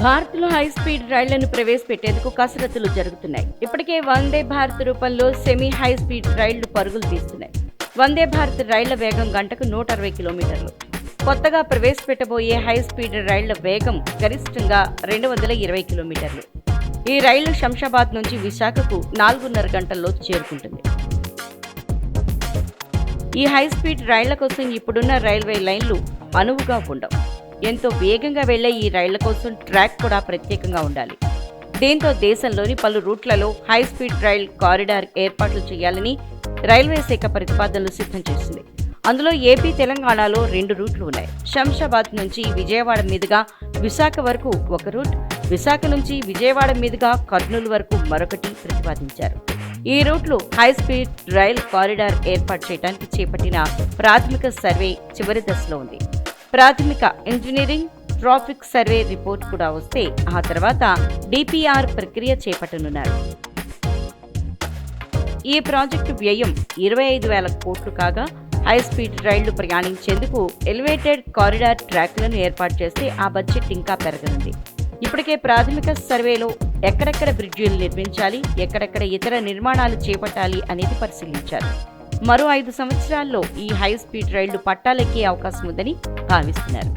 భారత్లో high speed రైళ్ళను ప్రవేశపెట్టేందుకు కసరత్తులు జరుగుతున్నాయి. ఇప్పటికే వందే భారత్ రూపంలో సెమీ హై స్పీడ్ రైళ్ళు పరుగులు తీస్తున్నాయి. వందే భారత్ రైళ్ళ వేగం గంటకు నూట అరవై కిలోమీటర్లు. కొత్తగా ప్రవేశపెట్టబోయే హై స్పీడ్ రైళ్ళ వేగం గరిష్టంగా రెండు వందల ఇరవై కిలోమీటర్లు. ఈ రైలు శంషాబాద్ నుంచి విశాఖకు నాలుగున్నర గంటల్లో చేరుకుంటుంది. ఈ హై స్పీడ్ రైళ్ళ కోసం ఇప్పుడున్న రైల్వే లైన్లు అనువుగా ఉండవు. ఎంతో వేగంగా వెళ్ళే ఈ రైళ్ళ కోసం ట్రాక్ కూడా ప్రత్యేకంగా ఉండాలి. దీంతో దేశంలోని పలు రూట్లలో హై స్పీడ్ రైల్ కారిడార్ ఏర్పాట్లు చేయాలని రైల్వే శాఖ ప్రతిపాదనలు సిద్ధం చేసింది. అందులో ఏపీ తెలంగాణలో రెండు రూట్లు ఉన్నాయి. శంషాబాద్ నుంచి విజయవాడ మీదుగా విశాఖ వరకు ఒక రూట్ విశాఖ నుంచి విజయవాడ మీదుగా కర్నూలు వరకు మరొకటి ప్రతిపాదించారు. ఈ రూట్లు హై స్పీడ్ రైల్ కారిడార్ ఏర్పాటు చేయడానికి చేపట్టిన ప్రాథమిక సర్వే చివరి దశలో ఉంది. ప్రాథమిక ఇంజనీరింగ్ ట్రాఫిక్ సర్వే రిపోర్ట్ కూడా వస్తే ఆ తర్వాత డిపిఆర్ ప్రక్రియ చేపట్టనున్నారు. ఈ ప్రాజెక్టు వ్యయం ఇరవై ఐదు వేల కోట్లు కాగా హై స్పీడ్ రైళ్ళు ప్రయాణించేందుకు ఎలివేటెడ్ కారిడార్ ట్రాక్లను ఏర్పాటు చేస్తే ఆ బడ్జెట్ ఇంకా పెరగనుంది. ఇప్పటికే ప్రాథమిక సర్వేలో ఎక్కడెక్కడ బ్రిడ్జీలు నిర్మించాలి ఎక్కడెక్కడ ఇతర నిర్మాణాలు చేపట్టాలి అనేది పరిశీలించారు. మరో ఐదు సంవత్సరాల్లో ఈ హై స్పీడ్ రైళ్ళు పట్టాలెక్కే అవకాశం ఉందని భావిస్తున్నారు.